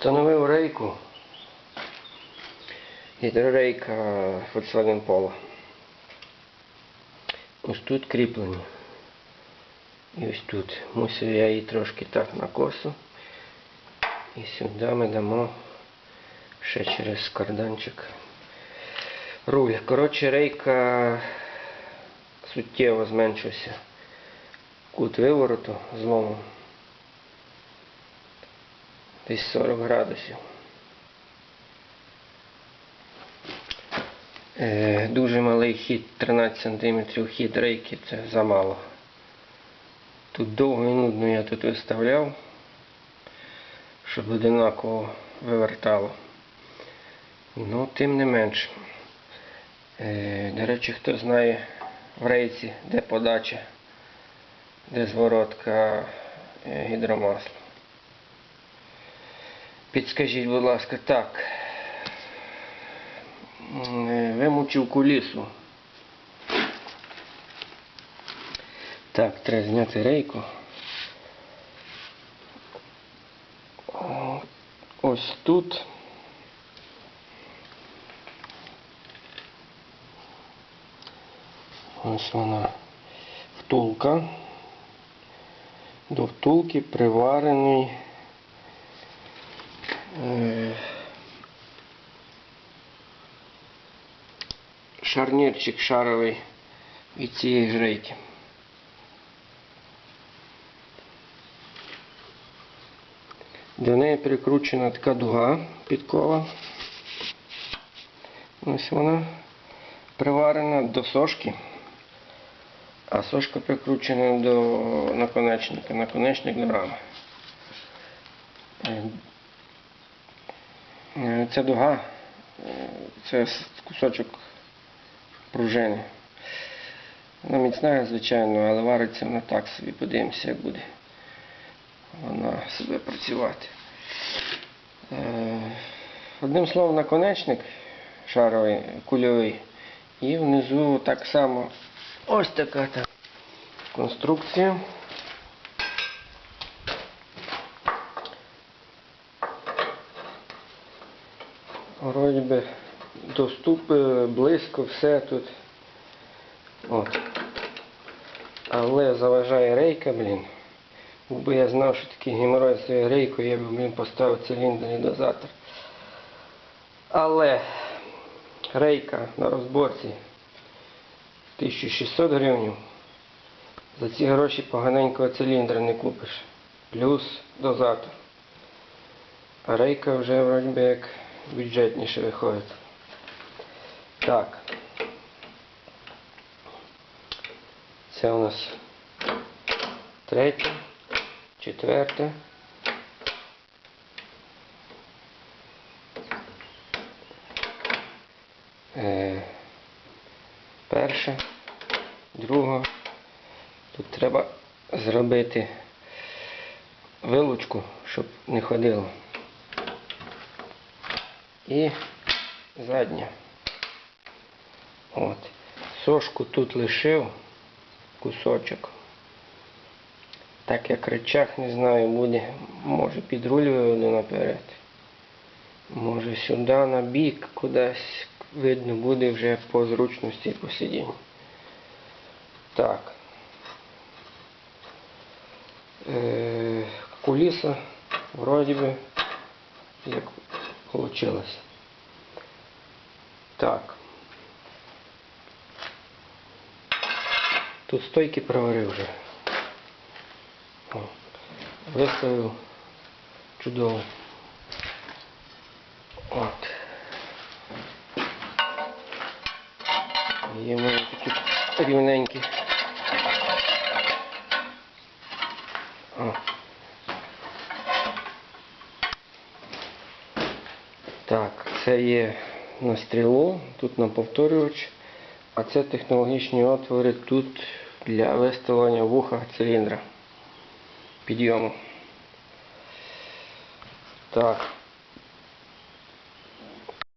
Встановив рейку. Гідрорейка Volkswagen Polo. Ось тут кріплені. І ось тут. Мусив я її трошки так на косу. І сюди ми дамо ще через карданчик руль. Коротше, рейка суттєво зменшився. Кут вивороту злому. Десь 40 градусів. Е, Дуже малий хід, 13 см хід рейки, це замало. Тут довго і нудно я тут виставляв, щоб одинаково вивертало. Ну, тим не менш. Е, До речі, хто знає в рейці, де подача, де зворотка е, гідромасла. Підскажіть, будь ласка, так. Е, Вимучив кулісу. Так, треба зняти рейку. Ось тут. Ось вона втулка. До втулки приварений шарнірчик шаровий від цієї ж рейки. До неї прикручена така дуга підкова. Ось вона приварена до сошки, а сошка прикручена до наконечника, наконечник до рами. Е, Ця дуга, е, це кусочок пружини. Вона міцна, звичайно, але вариться вона так собі. Подивимося, як буде вона себе працювати. Е, Одним словом, наконечник шаровий, кульовий. І внизу так само ось така та конструкція. Вроді би доступ е, близько все тут. От. Але заважає рейка, блін. Якби я знав, що такий геморрой з рейкою, я б блін, поставив циліндр і дозатор. Але рейка на розборці 1600 гривень. За ці гроші поганенького циліндра не купиш. Плюс дозатор. А рейка вже вроді як бюджетніше виходить. Так. Це у нас третє, четверте. Е, перше, друге. Тут треба зробити вилучку, щоб не ходило. І задня. От. Сошку тут лишив кусочок. Так як речах, не знаю, буде, може під руль наперед. Може сюди на бік кудись видно буде вже по зручності посидіння. Так. Е, куліса вроді би як вийшло. Так. Тут стойки проварив вже. О, Виставив чудово. От. Є в мене такі. Так, це є на стрілу, тут на повторювач, а це технологічні отвори тут для виставлення вуха циліндра підйому. Так.